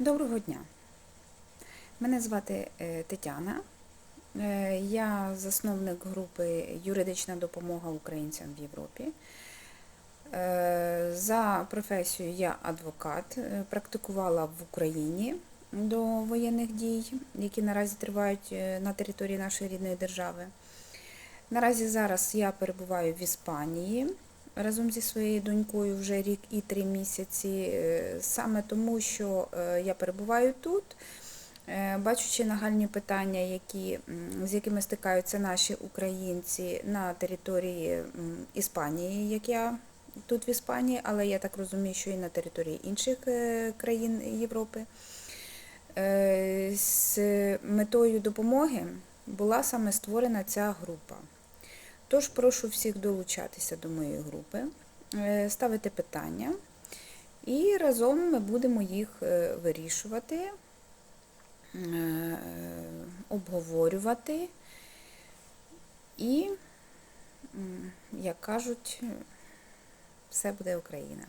Доброго дня. Мене звати е, Тетяна. Е, Я засновник групи Юридична допомога українцям в Європі. Е, За професією я адвокат, практикувала в Україні до воєнних дій, які наразі тривають на території нашої рідної держави. Наразі зараз я перебуваю в Іспанії разом зі своєю донькою вже рік і три місяці. Е, Саме тому, що е, я перебуваю тут, е, бачучи нагальні питання, які, з якими стикаються наші українці на території Іспанії, як я тут в Іспанії, але я так розумію, що і на території інших країн Європи. З метою допомоги була саме створена ця група. Тож прошу всіх долучатися до моєї групи, е, ставити питання, і разом ми будемо їх е, вирішувати, е, обговорювати і, як кажуть, все буде Україна.